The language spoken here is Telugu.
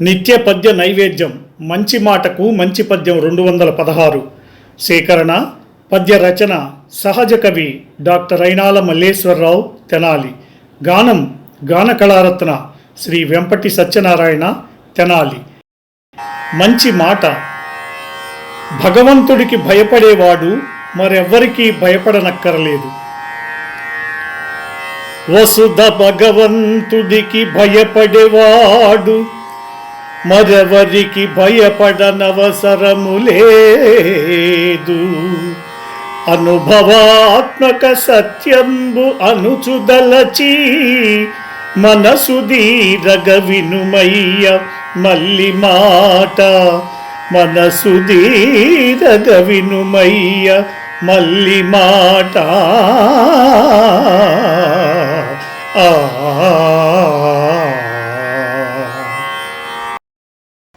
నిత్య పద్య నైవేద్యం మంచి మాటకు మంచి పద్యం రెండు వందల పదహారు. సేకరణ పద్య రచన సహజ కవి డాక్టర్ అయినాల మల్లేశ్వరరావు తెనాలి. గానం గాన కళారత్న శ్రీ వెంపటి సత్యనారాయణ తెనాలి. మంచి మాట. భగవంతుడికి భయపడేవాడు మరెవ్వరికీ భయపడనక్కరలేదు. వసుధ భగవంతుడికి భయపడేవాడు మరవరికి భయపడనవసరము లేదు అనుభవాత్మక సత్యంబు అనుచుదలచి మనసు దీరగ వినుమయ్య మల్లి మాట. మనసు దీరగ వినుమయ్య మల్లి మాట. ఆ